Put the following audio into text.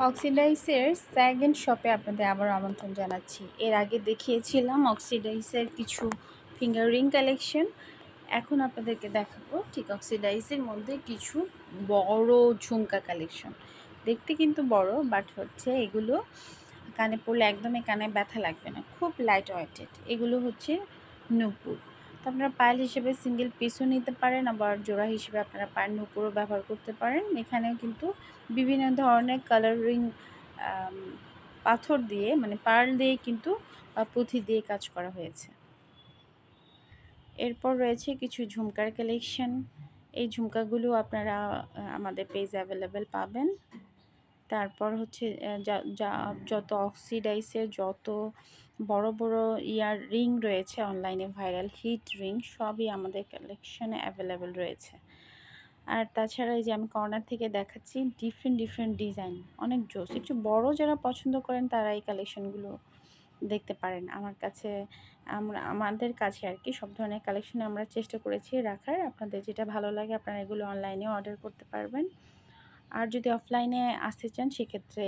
অক্সিডাইসের second শপে আপনাদের আবার আমন্ত্রণ জানাচ্ছি। এর আগে দেখিয়েছিলাম অক্সিডাইসের কিছু ফিঙ্গার রিং কালেকশন এখন আপনাদেরকে দেখাবো ঠিক অক্সিডাইসের মধ্যে কিছু বড় ঝুমকা কালেকশন দেখতে কিন্তু বড় বাট হচ্ছে এগুলো কানে পড়লে একদমই কানে ব্যথা লাগবে না, খুব লাইট ওয়েটেড এগুলো হচ্ছে নুপুর। তো আপনারা পায়েল হিসেবে সিঙ্গেল পিসও নিতে পারেন, আবার জোড়া হিসেবে আপনারা পায়ের নুপুরও ব্যবহার করতে পারেন। এখানেও কিন্তু বিভিন্ন ধরনের কালারিং পাথর দিয়ে মানে পার্ল দিয়ে কিন্তু পুঁথি দিয়ে কাজ করা হয়েছে। এরপর রয়েছে কিছু ঝুমকার কালেকশন। এই ঝুমকাগুলো আপনারা আমাদের পেজ অ্যাভেলেবেল পাবেন। তারপর হচ্ছে যত অক্সিডাইসের যত বড় বড় ইয়ার রিং রয়েছে অনলাইনে ভাইরাল হিট রিং সবই আমাদের কালেকশনে অ্যাভেলেবেল রয়েছে। আর তাছাড়া এই যে আমি কর্নার থেকে দেখাচ্ছি ডিফারেন্ট ডিফারেন্ট ডিজাইন অনেক জোস। একটু বড় যারা পছন্দ করেন, তারা এই কালেকশনগুলো দেখতে পারেন। আমার কাছে, আমরা, আমাদের কাছে আর কি সব ধরনের কালেকশন আমরা চেষ্টা করেছি রাখার। আপনাদের যেটা ভালো লাগে, আপনারা এগুলো অনলাইনে অর্ডার করতে পারবেন। আর যদি অফলাইনে আসতে চান সেক্ষেত্রে